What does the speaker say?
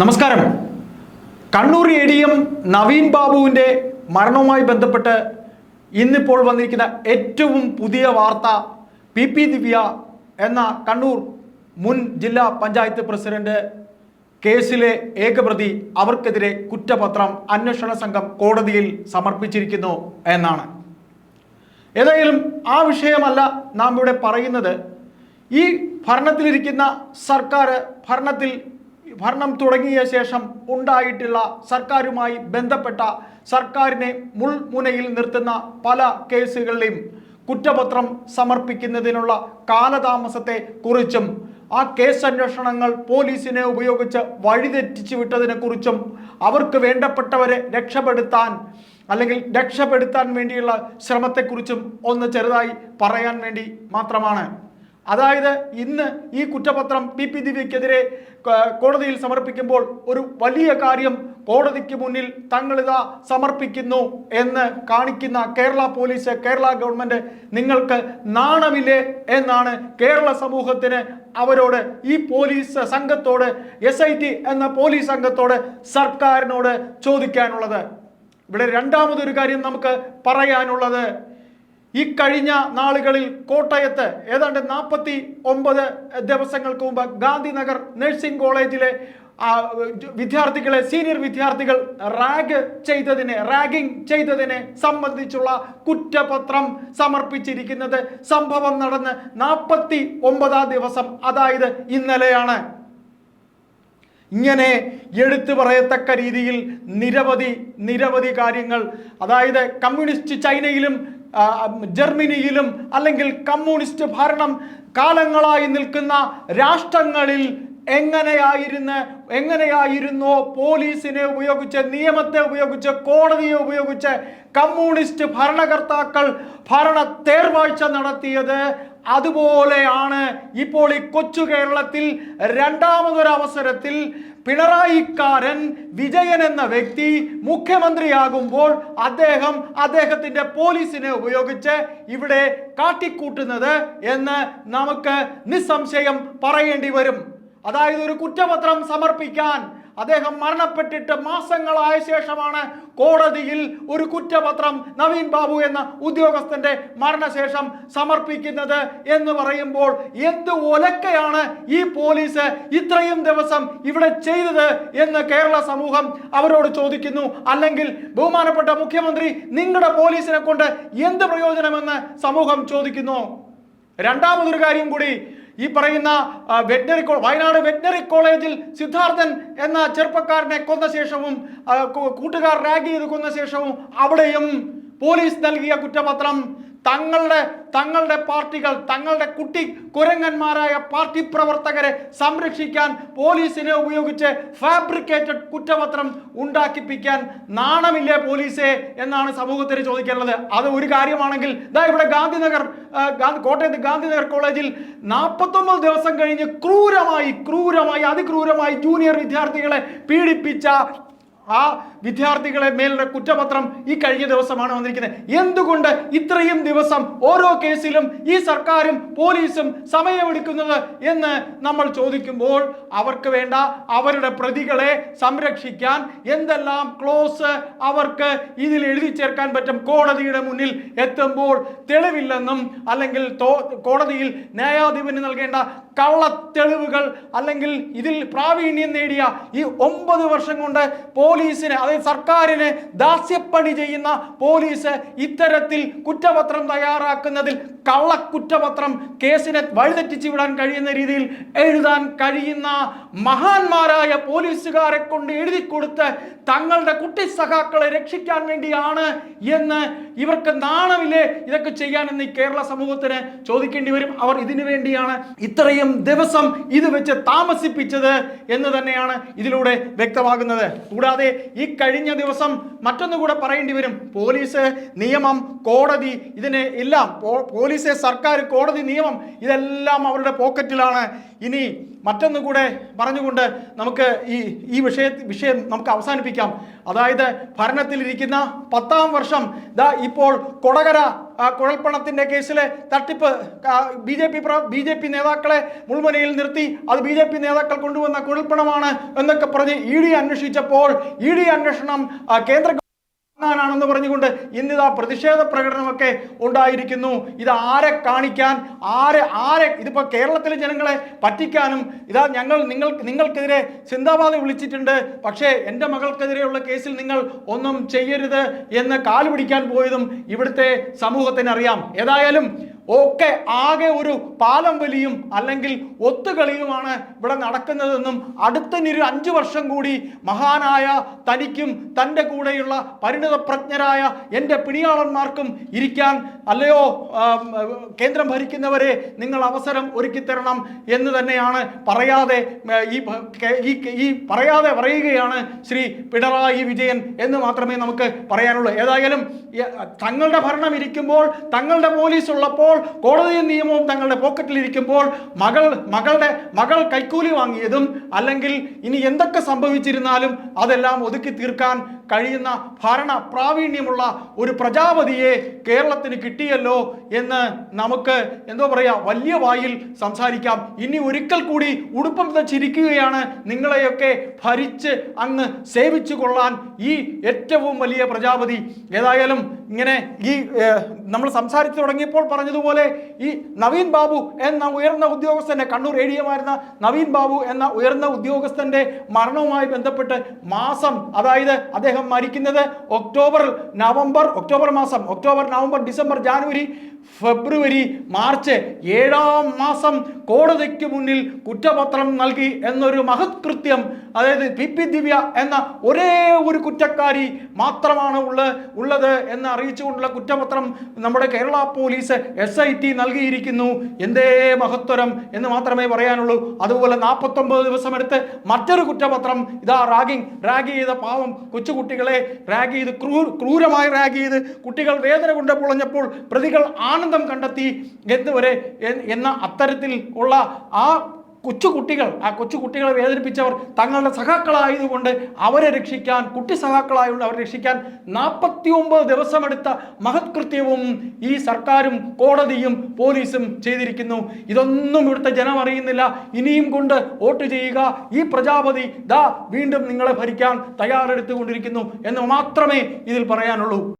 നമസ്കാരം. Kannur A D M Naveen ബാബുവിന്റെ മരണവുമായി ബന്ധപ്പെട്ട് ഇന്നിപ്പോൾ വന്നിരിക്കുന്ന ഏറ്റവും പുതിയ വാർത്ത പി പി ദിവ്യ എന്ന കണ്ണൂർ മുൻ ജില്ലാ പഞ്ചായത്ത് പ്രസിഡന്റ് കേസിലെ ഏകപ്രതി അവർക്കെതിരെ കുറ്റപത്രം അന്വേഷണ സംഘം കോടതിയിൽ സമർപ്പിച്ചിരിക്കുന്നു എന്നാണ്. ഏതായാലും ആ വിഷയമല്ല നാം ഇവിടെ പറയുന്നത്. ഈ ഭരണത്തിലിരിക്കുന്ന സർക്കാർ ഭരണത്തിൽ ഭരണം തുടങ്ങിയ ശേഷം ഉണ്ടായിട്ടുള്ള സർക്കാരുമായി ബന്ധപ്പെട്ട സർക്കാരിനെ മുൾമുനയിൽ നിർത്തുന്ന പല കേസുകളിലെയും കുറ്റപത്രം സമർപ്പിക്കുന്നതിനുള്ള കാലതാമസത്തെ കുറിച്ചും ആ കേസ് അന്വേഷണങ്ങൾ പോലീസിനെ ഉപയോഗിച്ച് വഴിതെറ്റിച്ചു വിട്ടതിനെ കുറിച്ചും അവർക്ക് വേണ്ടപ്പെട്ടവരെ രക്ഷപ്പെടുത്താൻ അല്ലെങ്കിൽ രക്ഷപ്പെടുത്താൻ വേണ്ടിയുള്ള ശ്രമത്തെക്കുറിച്ചും ഒന്ന് ചെറുതായി പറയാൻ വേണ്ടി മാത്രമാണ്. അതായത് ഇന്ന് ഈ കുറ്റപത്രം പി പി ദിവ്യക്കെതിരെ കോടതിയിൽ സമർപ്പിക്കുമ്പോൾ ഒരു വലിയ കാര്യം കോടതിക്ക് മുന്നിൽ തങ്ങളിതാ സമർപ്പിക്കുന്നു എന്ന് കാണിക്കുന്ന കേരള പോലീസ് കേരള ഗവൺമെന്റ് നിങ്ങൾക്ക് നാണമില്ലേ എന്നാണ് കേരള സമൂഹത്തിന് അവരോട് ഈ പോലീസ് സംഘത്തോട് എസ് എന്ന പോലീസ് സംഘത്തോട് സർക്കാരിനോട് ചോദിക്കാനുള്ളത്. ഇവിടെ രണ്ടാമതൊരു കാര്യം നമുക്ക് പറയാനുള്ളത് ഈ കഴിഞ്ഞ നാളുകളിൽ കോട്ടയത്ത് ഏതാണ്ട് നാൽപ്പത്തി ഒമ്പത് ദിവസങ്ങൾക്ക് മുമ്പ് ഗാന്ധിനഗർ നഴ്സിംഗ് കോളേജിലെ വിദ്യാർത്ഥികളെ സീനിയർ വിദ്യാർത്ഥികൾ റാഗ് ചെയ്തതിനെ റാഗിംഗ് ചെയ്തതിനെ സംബന്ധിച്ചുള്ള കുറ്റപത്രം സമർപ്പിച്ചിരിക്കുന്നത് സംഭവം നടന്ന് നാൽപ്പത്തി ഒമ്പതാം ദിവസം. അതായത് ഇന്നലെയാണ്. ഇങ്ങനെ എടുത്തു പറയത്തക്ക രീതിയിൽ നിരവധി നിരവധി കാര്യങ്ങൾ. അതായത് കമ്മ്യൂണിസ്റ്റ് ചൈനയിലും ജർമ്മനിയിലും അല്ലെങ്കിൽ കമ്മ്യൂണിസ്റ്റ് ഭരണം കാലങ്ങളായി നിൽക്കുന്ന രാഷ്ട്രങ്ങളിൽ എങ്ങനെയായിരുന്നു എങ്ങനെയായിരുന്നു പോലീസിനെ ഉപയോഗിച്ച് നിയമത്തെ ഉപയോഗിച്ച് കോടതിയെ ഉപയോഗിച്ച് കമ്മ്യൂണിസ്റ്റ് ഭരണകർത്താക്കൾ ഭരണ തേർവാഴ്ച നടത്തിയത് അതുപോലെയാണ് ഇപ്പോൾ ഈ കൊച്ചു കേരളത്തിൽ രണ്ടാമതൊരവസരത്തിൽ പിണറായിക്കാരൻ വിജയൻ എന്ന വ്യക്തി മുഖ്യമന്ത്രിയാകുമ്പോൾ അദ്ദേഹം അദ്ദേഹത്തിന്റെ പോലീസിനെ ഉപയോഗിച്ച് ഇവിടെ കാട്ടിക്കൂട്ടുന്നത് എന്ന് നമുക്ക് നിസ്സംശയം പറയേണ്ടി വരും. അതായത് ഒരു കുറ്റപത്രം സമർപ്പിക്കാൻ അദ്ദേഹം മരണപ്പെട്ടിട്ട് മാസങ്ങളായ ശേഷമാണ് കോടതിയിൽ ഒരു കുറ്റപത്രം നവീൻ ബാബു എന്ന ഉദ്യോഗസ്ഥന്റെ മരണശേഷം സമർപ്പിക്കുന്നത് എന്ന് പറയുമ്പോൾ എന്ത് ഒലക്കയാണ് ഈ പോലീസ് ഇത്രയും ദിവസം ഇവിടെ ചെയ്തത് എന്ന് കേരള സമൂഹം അവരോട് ചോദിക്കുന്നു. അല്ലെങ്കിൽ ബഹുമാനപ്പെട്ട മുഖ്യമന്ത്രി നിങ്ങളുടെ പോലീസിനെ കൊണ്ട് എന്ത് പ്രയോജനമെന്ന് സമൂഹം ചോദിക്കുന്നു? രണ്ടാമതൊരു കാര്യം കൂടി ഈ പറയുന്ന വെറ്റനറി വയനാട് വെറ്റിനറി കോളേജിൽ സിദ്ധാർത്ഥൻ എന്ന ചെറുപ്പക്കാരനെ കൊന്ന ശേഷവും കൂട്ടുകാർ റാഗ് ചെയ്ത് കൊന്ന ശേഷവും അവിടെയും പോലീസ് നൽകിയ കുറ്റപത്രം തങ്ങളുടെ തങ്ങളുടെ പാർട്ടികൾ തങ്ങളുടെ കുട്ടി കുരങ്ങന്മാരായ പാർട്ടി പ്രവർത്തകരെ സംരക്ഷിക്കാൻ പോലീസിനെ ഉപയോഗിച്ച് ഫാബ്രിക്കേറ്റഡ് കുറ്റപത്രം ഉണ്ടാക്കിപ്പിക്കാൻ നാണമില്ലേ പോലീസേ എന്നാണ് സമൂഹത്തിന് ചോദിക്കാനുള്ളത് അത് ഒരു കാര്യമാണെങ്കിൽ ഇതാ ഇവിടെ ഗാന്ധിനഗർ കോട്ടയത്ത് ഗാന്ധിനഗർ കോളേജിൽ നാൽപ്പത്തൊമ്പത് ദിവസം കഴിഞ്ഞ് ക്രൂരമായി ക്രൂരമായി അതിക്രൂരമായി ജൂനിയർ വിദ്യാർത്ഥികളെ പീഡിപ്പിച്ച ആ വിദ്യാർത്ഥികളെ മേലുള്ള കുറ്റപത്രം ഈ കഴിഞ്ഞ ദിവസമാണ് വന്നിരിക്കുന്നത്. എന്തുകൊണ്ട് ഇത്രയും ദിവസം ഓരോ കേസിലും ഈ സർക്കാരും പോലീസും സമയമെടുക്കുന്നത് എന്ന് നമ്മൾ ചോദിക്കുമ്പോൾ അവർക്ക് വേണ്ട അവരുടെ പ്രതികളെ സംരക്ഷിക്കാൻ എന്തെല്ലാം ക്ലോസ് അവർക്ക് ഇതിൽ എഴുതി ചേർക്കാൻ പറ്റും. കോടതിയുടെ മുന്നിൽ എത്തുമ്പോൾ തെളിവില്ലെന്നും അല്ലെങ്കിൽ കോടതിയിൽ ന്യായാധിപന് നൽകേണ്ട കള്ളത്തെളിവുകൾ അല്ലെങ്കിൽ ഇതിൽ പ്രാവീണ്യം നേടിയ ഈ ഒമ്പത് വർഷം കൊണ്ട് പോലീസിന് അതായത് സർക്കാരിന് ദാസ്യപ്പണി ചെയ്യുന്ന പോലീസ് ഇത്തരത്തിൽ കുറ്റപത്രം തയ്യാറാക്കുന്നതിൽ കള്ളക്കുറ്റപത്രം കേസിനെ വഴിതെറ്റിച്ചു വിടാൻ കഴിയുന്ന രീതിയിൽ എഴുതാൻ കഴിയുന്ന മഹാന്മാരായ പോലീസുകാരെ കൊണ്ട് എഴുതി കൊടുത്ത് തങ്ങളുടെ കുട്ടി സഖാക്കളെ രക്ഷിക്കാൻ വേണ്ടിയാണ് എന്ന് ഇവർക്ക് നാണമില്ലേ? ഇതൊക്കെ ചെയ്യാനെന്ന് ഈ കേരള സമൂഹത്തിന് ചോദിക്കേണ്ടി വരും. അവർ ഇതിനു വേണ്ടിയാണ് ഇത്രയും ദിവസം ഇത് വെച്ച് താമസിപ്പിച്ചത് എന്ന് തന്നെയാണ് ഇതിലൂടെ വ്യക്തമാകുന്നത്. കൂടാതെ ഈ കഴിഞ്ഞ ദിവസം മറ്റൊന്നുകൂടെ പറയേണ്ടി വരും. പോലീസ് നിയമം കോടതി ഇതിനെ എല്ലാം പോലീസ് സർക്കാർ കോടതി നിയമം ഇതെല്ലാം അവരുടെ പോക്കറ്റിലാണ്. ഇനി മറ്റൊന്നും കൂടെ പറഞ്ഞുകൊണ്ട് നമുക്ക് ഈ ഈ വിഷയ വിഷയം നമുക്ക് അവസാനിപ്പിക്കാം. അതായത് ഭരണത്തിലിരിക്കുന്ന പത്താം വർഷം ദാ ഇപ്പോൾ കൊടകര കുഴൽപ്പണത്തിന്റെ കേസിലെ തട്ടിപ്പ് B J P B J P നേതാക്കളെ മുൾമുനയിൽ നിർത്തി അത് ബി ജെ പി നേതാക്കൾ കൊണ്ടുവന്ന കുഴൽപ്പണമാണ് എന്നൊക്കെ പറഞ്ഞ് ഇ ഡി അന്വേഷിച്ചപ്പോൾ ഇ ഡി അന്വേഷണം കേന്ദ്ര ാണെന്ന് പറഞ്ഞുകൊണ്ട് ഇന്നിതാ പ്രതിഷേധ പ്രകടനമൊക്കെ ഉണ്ടായിരിക്കുന്നു. ഇത് ആരെ കാണിക്കാൻ ആരെ ആരെ ഇതിപ്പോ കേരളത്തിലെ ജനങ്ങളെ പറ്റിക്കാനും ഇതാ ഞങ്ങൾ നിങ്ങൾ നിങ്ങൾക്കെതിരെ ചിന്താബാധ വിളിച്ചിട്ടുണ്ട്. പക്ഷേ എന്റെ മകൾക്കെതിരെയുള്ള കേസിൽ നിങ്ങൾ ഒന്നും ചെയ്യരുത് എന്ന് കാലുപിടിക്കാൻ പോയതും ഇവിടുത്തെ സമൂഹത്തിന് അറിയാം ഏതായാലും ഒക്കെ ആകെ ഒരു പാലം വലിയും അല്ലെങ്കിൽ ഒത്തുകളിയുമാണ് ഇവിടെ നടക്കുന്നതെന്നും അടുത്തനിരു അഞ്ചു വർഷം കൂടി മഹാനായ തനിക്കും തന്റെ കൂടെയുള്ള പരിണിതപ്രജ്ഞരായ എന്റെ പിണിയാളന്മാർക്കും ഇരിക്കാൻ അല്ലയോ കേന്ദ്രം ഭരിക്കുന്നവരെ നിങ്ങൾ അവസരം ഒരുക്കിത്തരണം എന്ന് തന്നെയാണ് പറയാതെ ഈ ഈ ഈ പറയാതെ പറയുകയാണ് ശ്രീ പിണറായി വിജയൻ എന്ന് മാത്രമേ നമുക്ക് പറയാനുള്ളൂ. ഏതായാലും തങ്ങളുടെ ഭരണം ഇരിക്കുമ്പോൾ തങ്ങളുടെ പോലീസ് ഉള്ളപ്പോൾ കോടതിയും നിയമവും തങ്ങളുടെ പോക്കറ്റിലിരിക്കുമ്പോൾ മകൾ മകളുടെ മകൾ കൈക്കൂലി വാങ്ങിയതും അല്ലെങ്കിൽ ഇനി എന്തൊക്കെ സംഭവിച്ചിരുന്നാലും അതെല്ലാം ഒതുക്കി തീർക്കാൻ കഴിയുന്ന ഭരണ പ്രാവീണ്യമുള്ള ഒരു പ്രജാപതിയെ കേരളത്തിന് കിട്ടിയല്ലോ എന്ന് നമുക്ക് എന്തോ പറയാ വലിയ വായിൽ സംസാരിക്കാം. ഇനി ഒരിക്കൽ കൂടി ഉടുപ്പം ചിരിക്കുകയാണ് നിങ്ങളെയൊക്കെ ഭരിച്ച് അങ്ങ് സേവിച്ചു കൊള്ളാൻ ഈ ഏറ്റവും വലിയ പ്രജാപതി. ഏതായാലും ഇങ്ങനെ ഈ നമ്മൾ സംസാരിച്ചു തുടങ്ങിയപ്പോൾ പറഞ്ഞതുപോലെ ഈ നവീൻ ബാബു എന്ന ഉയർന്ന ഉദ്യോഗസ്ഥന്റെ കണ്ണൂർ ഏരിയമായിരുന്ന നവീൻ ബാബു എന്ന ഉയർന്ന ഉദ്യോഗസ്ഥന്റെ മരണവുമായി ബന്ധപ്പെട്ട് മാസം അതായത് അദ്ദേഹം മരിക്കുന്നത് ഒക്ടോബർ നവംബർ ഒക്ടോബർ മാസം October November December January February March ഏഴാം മാസം കോടതിക്ക് മുന്നിൽ കുറ്റപത്രം നൽകി എന്നൊരു മഹത് കൃത്യം അതായത് പി പി ദിവ്യ എന്ന ഒരേ ഒരു കുറ്റക്കാരി മാത്രമാണ് ഉള്ള ഉള്ളത് എന്ന് അറിയിച്ചുകൊണ്ടുള്ള കുറ്റപത്രം നമ്മുടെ Kerala police S I T നൽകിയിരിക്കുന്നു. എന്തേ മഹത്വരം എന്ന് മാത്രമേ പറയാനുള്ളൂ. അതുപോലെ നാൽപ്പത്തൊമ്പത് ദിവസം എടുത്ത് മറ്റൊരു കുറ്റപത്രം ഇതാ റാഗിങ് റാഗ് ചെയ്ത പാവം കൊച്ചുകുട്ടികളെ റാഗ് ചെയ്ത് ക്രൂ ക്രൂരമായി റാഗ് ചെയ്ത് കുട്ടികൾ വേദന കൊണ്ട് പൊളഞ്ഞപ്പോൾ പ്രതികൾ ആനന്ദം കണ്ടെത്തി എന്നുവരെ എന്ന അത്തരത്തിൽ ഉള്ള ആ കൊച്ചു കുട്ടികൾ ആ കൊച്ചുകുട്ടികളെ വേദനിപ്പിച്ചവർ തങ്ങളുടെ സഹാക്കളായതുകൊണ്ട് അവരെ രക്ഷിക്കാൻ കുട്ടി സഖാക്കളായതുകൊണ്ട് അവരെ രക്ഷിക്കാൻ നാൽപ്പത്തി ഒമ്പത് ദിവസമെടുത്ത മഹത്കൃത്യവും ഈ സർക്കാരും കോടതിയും പോലീസും ചെയ്തിരിക്കുന്നു. ഇതൊന്നും ഇവിടുത്തെ ജനം അറിയുന്നില്ല. ഇനിയും കൊണ്ട് വോട്ട് ചെയ്യുക. ഈ പ്രജാപതി ദാ വീണ്ടും നിങ്ങളെ ഭരിക്കാൻ തയ്യാറെടുത്തുകൊണ്ടിരിക്കുന്നു എന്ന് മാത്രമേ ഇതിൽ പറയാനുള്ളൂ.